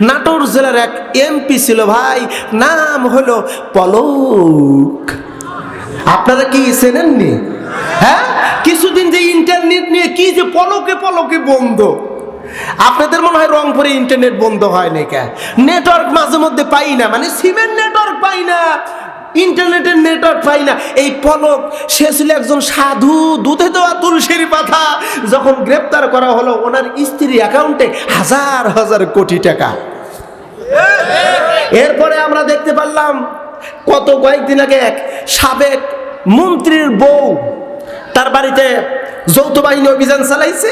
নাটোর জেলার এক এমপি ছিল ভাই, নাম হলো পলক। আপনারা কি চেনেননি? হ্যাঁ? কিছুদিন যে ইন্টারনেট নিয়ে কি যে পলকে পলকে বন্ধ। আপনাদের মনে হয় রংপুরে ইন্টারনেট বন্ধ হয় নাকি? নেটওয়ার্ক মাঝে মধ্যে পাই না মানে সিমের নেটওয়ার্ক পাই না। ইন্টারনেটের নেটওয়ার্ক পাই না। এই পলক সে ছিল একজন সাধু, দুধে দেওয়া তুলসীর পাতা। যখন গ্রেপ্তার করা হলো, ওনার স্ত্রী অ্যাকাউন্টে হাজার হাজার কোটি টাকা। এরপরে আমরা দেখতে পারলাম, কত কয়েকদিন আগে এক সাবেক মন্ত্রীর বউ তার বাড়িতে যৌথ বাহিনী অভিযান চালাইছে।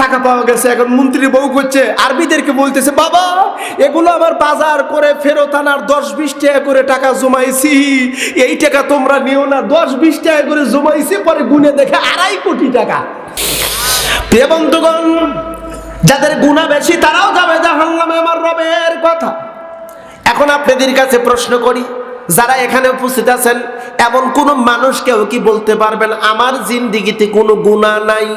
টাকা পাওয়া গেছে। এখন মন্ত্রী বউ করছে, আরবিদেরকে বলতেছে, বাবা, এগুলো আমার বাজার করে ফেরত আনার দশ বিশ টাকা করে টাকা জমাইছি। এই টাকা তোমরা নিও না, দশ বিশ টাকা করে জমাইছি, পরে গুনে দেখে আড়াই কোটি টাকা। বন্ধুগণ, যাদের গুণা বেশি, তারাও যাবে জাহান্নামে আমার রবের কথা। এখন আপনাদের কাছে প্রশ্ন করি, যারা এখানে উপস্থিত আছেন, এমন কোন মানুষ কেউ কি বলতে পারবেন, আমার জিন্দিগিতে কোনো গুণা নাই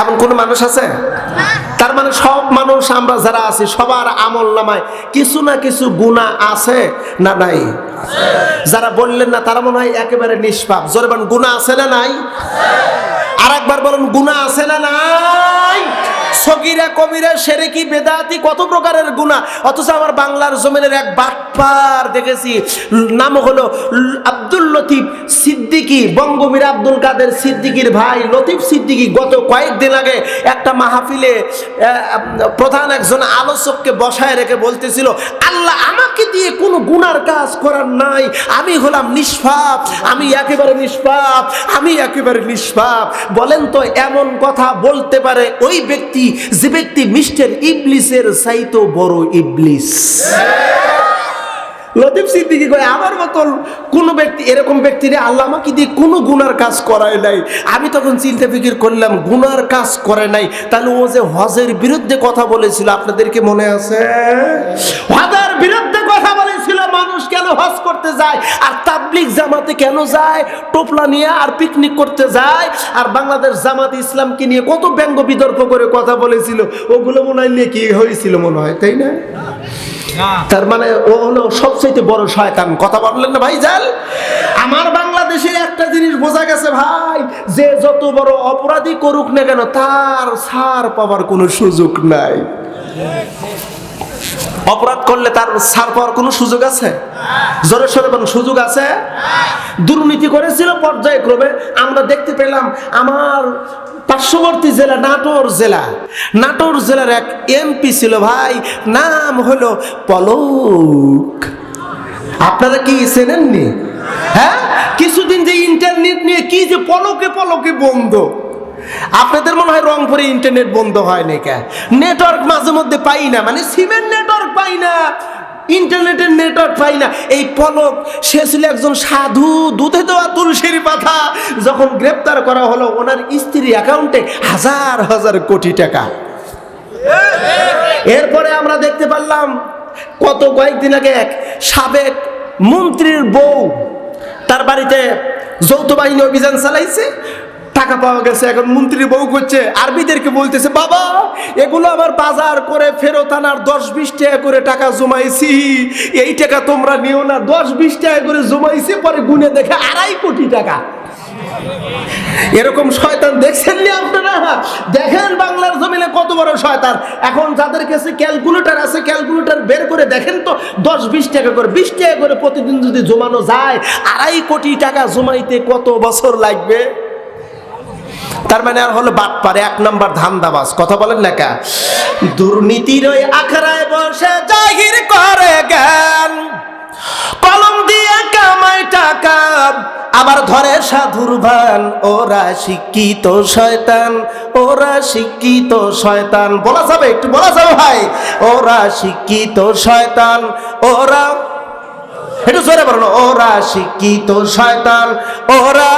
এমন কোন মানুষ আছে? তার মানে সব মানুষ আমরা যারা আছি, সবার আমল নামায় কিছু না কিছু গুণা আছে না নাই? যারা বললেন না, তারা মনে হয় একেবারে নিষ্পাপ। জোরে গুণা আছে না নাই? আর একবার বলুন, গুণা আছে না নাই? সগিরা কবিরা সেরেকি বেদাতি কত প্রকারের গুণা? অথচ আমার বাংলার জমিনের এক বাটপার দেখেছি, নাম হলো আব্দুল লতিফ সিদ্দিকী, বঙ্গবীর আব্দুল কাদের সিদ্দিকীর ভাই লতিফ সিদ্দিকী গত কয়েকদিন আগে একটা মাহফিলে প্রধান একজন আলোচককে বসায় রেখে বলতেছিল, আল্লাহ আমাকে দিয়ে কোনো গুনার কাজ করার নাই, আমি হলাম নিষ্পাপ, আমি একেবারে নিষ্পাপ, আমি একেবারে নিষ্পাপ। বলেন তো এমন কথা বলতে পারে ওই ব্যক্তি যে ব্যক্তি মিস্টার ইবলিসের চাইতো বড় ইবলিস। লতিফ সিদ্দিকি কয় আমার মতন কোনো ব্যক্তি এরকম ব্যক্তিরে আল্লাহ আমাকে দিয়ে কোনো গুনার কাজ করায় নাই। আমি তখন চিন্তা ফিকির করলাম গুনার কাজ করে নাই। তাহলে ও যে হজের বিরুদ্ধে কথা বলেছিল আপনাদেরকে মনে আছে? হজের বিরুদ্ধে কথা বলেছিল মানুষ কেন হজ করতে যায়? আর তাবলিক জামাতে কেন যায়? টোপলা নিয়ে আর পিকনিক করতে যায়? আর বাংলাদেশ জামাত ইসলামকে নিয়ে কত ব্যঙ্গ বিতর্ক করে কথা বলেছিল। ওগুলো মনে হয় নিয়ে কি হয়েছিল মনে হয় তাই না? তার মানে ও হলো সবচেয়ে বড় শয়তান। কথা বললেন না ভাই জাল আমার বাংলাদেশের একটা জিনিস বোঝা গেছে ভাই যে যত বড় অপরাধী করুক না কেন তার ছাড় পাওয়ার কোনো সুযোগ নাই। অপরাধ করলে তার ছাড় পাওয়ার কোনো সুযোগ আছে? জোরে সরে বলুন, সুযোগ আছে? দুর্নীতি করেছিল পর্যায়ক্রমে, আমরা দেখতে পেলাম আমার পার্শ্ববর্তী জেলা, নাটোর জেলা। নাটোর জেলার এক এমপি ছিল, ভাই, নাম হলো পলক। আপনারা কি চেনেননি? হ্যাঁ? কিছুদিন যে ইন্টারনেট নিয়ে কি যে পলকে পলকে বন্ধ। আপনাদের মনে হয় রংপুরে ইন্টারনেট বন্ধ হয় না কে নেটওয়ার্ক মাঝে মধ্যে পাই না মানে নেটওয়ার্ক পাই না, ইন্টারনেটের নেটওয়ার্ক পাই না। এই পলক, সে ছিল একজন সাধু, দুধে দেওয়া তুলসীর পাতা। যখন গ্রেপ্তার করা হলো, ওনার স্ত্রী অ্যাকাউন্টে হাজার হাজার কোটি টাকা। এরপরে আমরা দেখতে পারলাম, কত কয়েকদিন আগে এক সাবেক মন্ত্রীর বউ তার বাড়িতে যৌথ বাহিনী অভিযান চালাইছে। টাকা পাওয়া গেছে। এখন মন্ত্রী বউ করছে, আরবিদেরকে বলতেছে, বাবা, এগুলো আমার বাজার করে ফেরত আনার দশ বিশ টাকা করে টাকা জমাইছি। এই টাকা তোমরা নিও না, দশ বিশ টাকা করে জমাইছি, পরে গুনে দেখে আড়াই কোটি টাকা। এরকম শয়তান দেখছেন নি আপনারা? দেখেন বাংলার জমিনে কত বড় শয়তান। এখন যাদের কাছে ক্যালকুলেটর আছে, ক্যালকুলেটর বের করে দেখেন তো, দশ বিশ টাকা করে, বিশ টাকা করে প্রতিদিন যদি জমানো যায়, আড়াই কোটি টাকা জমাইতে কত বছর লাগবে? তার মানে আর হলো বাট পারে এক নম্বর ধান্দাবাজ। কথা বলেন না দুর্নীতির ওই আখড়ায় বসে জাহির করে জ্ঞান। কলম দিয়ে কামাই টাকা। আবার ধরে সাধুর ভান, ওরা শিক্ষিত শয়তান, ওরা শিক্ষিত শয়তান। বলা যাবে, একটু বলা যাবে ভাই? ওরা শিক্ষিত শয়তান, ওরা একটু জোরে বলো, ওরা শিক্ষিত শয়তান, ওরা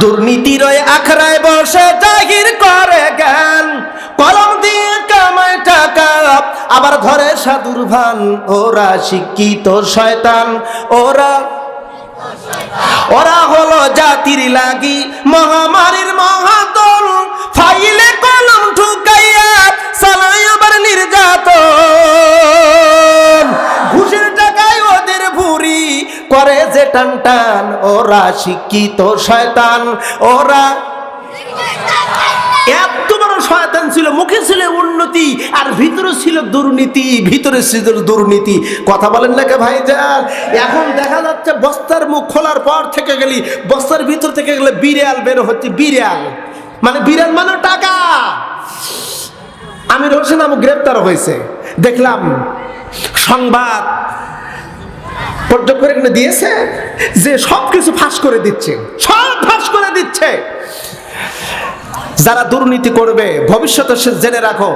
দুর্নীতির আখড়ায় বসে জাহির করে জ্ঞান। কলম দিয়ে কামায় টাকা। আবার ধরে সাধুর ভান। ওরা শিক্ষিত শয়তান। ওরা ওরা হলো জাতির লাগি। মহামারীর টান টান, ওরা শিক্ষিত শয়তান, ওরা এত বড় শয়তান ছিল, মুখে ছিল উন্নতি আর ভিতরে ছিল দুর্নীতি, ভিতরে ছিল দুর্নীতি। কথা বলেন না কে ভাইজান? এখন দেখা যাচ্ছে বস্তার মুখ খোলার পর থেকে গেলি, বস্তার ভিতর থেকে গেলে বিড়াল বের হচ্ছে, বিড়াল। মানে বিড়াল মানে টাকা। আমির হোসেন আমু গ্রেপ্তার হয়েছে। দেখলাম সংবাদ পর্যবেক্ষণে দিয়েছে যে সব কিছু ফাঁস করে দিচ্ছে। সব ফাঁস করে দিচ্ছে। যারা দুর্নীতি করবে, ভবিষ্যতে সে জেনে রাখো,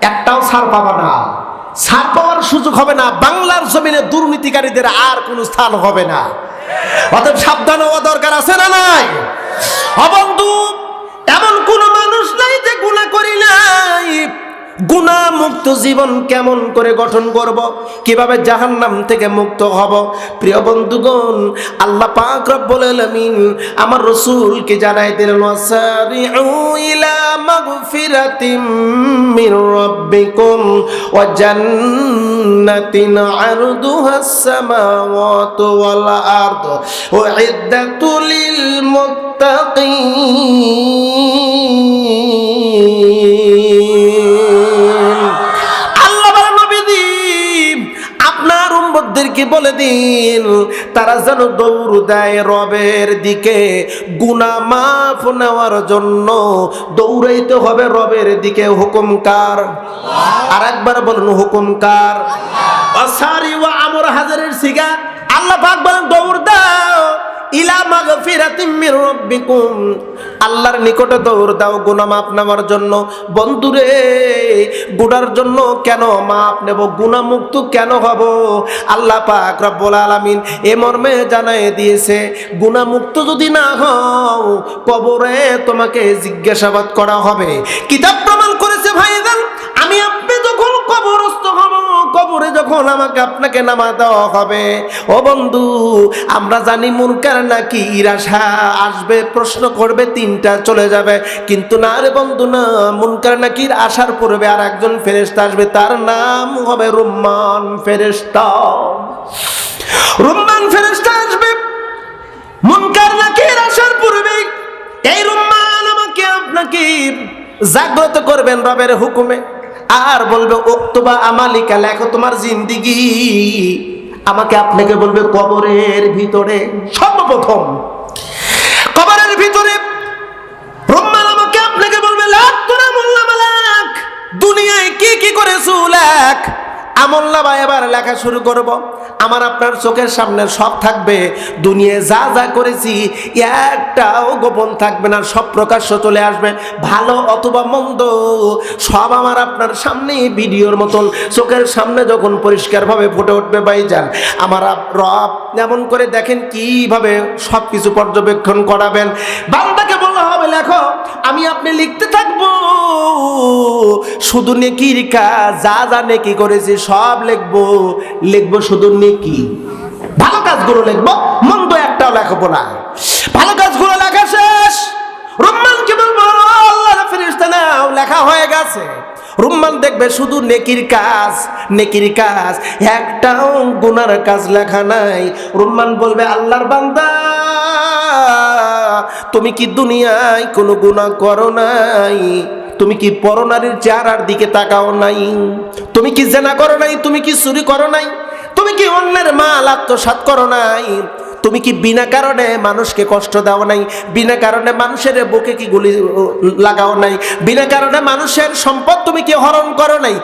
একটাও ছাড় পাবা না। ছাড় পাওয়ার সুযোগ হবে না। বাংলার জমিনে দুর্নীতিকারীদের আর কোনো স্থান হবে না। অতএব সাবধান হওয়া দরকার আছে না নাই? অবন্ধু, এমন কোন মানুষ নাই যে গুণা করি নাই। গুণা মুক্ত জীবন কেমন করে গঠন করব? কীভাবে জাহান্নাম থেকে মুক্ত হব? প্রিয় বন্ধুগণ, আল্লাহ পাক রব্বুল আলামিন আমার রাসূলকে জানাই দিলেন, ওয়াসারিউ ইলা মাগফিরাতিম উম্মতদেরকে বলে দিন তারা যেন দৌড় দেয় রবের দিকে। গুনাহ মাফ নেওয়ার জন্য দৌড়াইতে হবে রবের দিকে। হুকুম কার? আর একবার বলুন হুকুমকার অসারি ওয়া আমর হাজারের সিগা আল্লাহ পাক বলেন, দৌড় দাও। ইলা মাগফিরাতিম মির রাব্বিকুম। আল্লাহর নিকটে দৌড় দাও গুনা মাপ নেওয়ার জন্য। বন্ধুরে, গুনার জন্য কেন মাপ নেব? গুনা মুক্ত কেন হব? আল্লাহ পাক রব্বুল আলামিন এ মর্মে জানাই দিয়েছে গুনা মুক্ত যদি না হও, কবরে তোমাকে জিজ্ঞাসাবাদ করা হবে। কিতাব প্রমাণ করেছে যখন আমাকে আপনাকে নামা দেওয়া হবে। ও বন্ধু, আমরা জানি মুনকার নাকি ইরাশা আসবে, প্রশ্ন করবে, তিনটা চলে যাবে। কিন্তু না রে বন্ধু, না, মুনকার নাকির আসার পূর্বে আর একজন ফেরেশতা আসবে, তার নাম হবে রুম্মান ফেরেশতা। রুম্মান ফেরেশতা আসবে, মুনকার নাকির আসার পূর্বে। এই রুম্মান আমাকে আপনাকে জাগ্রত করবেন রবের হুকুমে। আর বলবে ওক্তবা আমালিকা, লেখো তোমার জিন্দিগি। আমাকে আপনাকে বলবে, কবরের ভিতরে, সর্বপ্রথম কবরের ভিতরে রুম্মান আমাকে আপনাকে বলবে, লাখ তোরা মোল্লা মালাক, দুনিয়ায় কি কি করেছ, লাখ। আমল্লা বা এবার লেখা শুরু করব। আমার আপনার চোখের সামনে সব থাকবে। দুনিয়ায় যা যা করেছি, একটাও গোপন থাকবে না। সব প্রকাশ্য চলে আসবে। ভালো অথবা মন্দ, সব আমার আপনার সামনে ভিডিওর মতন। চোখের সামনে যখন পরিষ্কারভাবে ফুটে উঠবে ভাইজান, আমার রব যেমন করে দেখেন কীভাবে সব কিছু পর্যবেক্ষণ করাবেন। বান্দাকে বলা হবে, লেখো, আমি আপনি লিখতে থাকব শুধু নেকির কাজ, যা যা নেকি করেছি সব লিখব। লিখব শুধু নেকি। ভালো কাজগুলো লিখব, মন্দ একটাও লেখবো না। ভালো কাজগুলো লেখা শেষ। রুম্মান কি বলব আল্লাহ ফেরেশতা নাও লেখা হয়ে গেছে। রুম্মান দেখবে শুধু নেকির কাজ নেকির কাজ। একটাও গুনার কাজ লেখা নাই। রুম্মান বলবে, আল্লাহর বান্দা, তুমি কি দুনিয়ায় কোনো গুনাহ করো নাই? তুমি কি পরনারীর চেহারার দিকে তাকাও নাই? তুমি কি জেনা করো নাই? তুমি কি চুরি করো নাই? তুমি কি অন্যের মাল আত্মসাৎ করো নাই? তুমি কি বিনা কারণে মানুষকে কষ্ট দাও নাই? বিনা কারণে মানুষের বুকে কি গুলি লাগাও নাই? বিনা কারণে মানুষের সম্পদ তুমি কি হরণ করো নাই?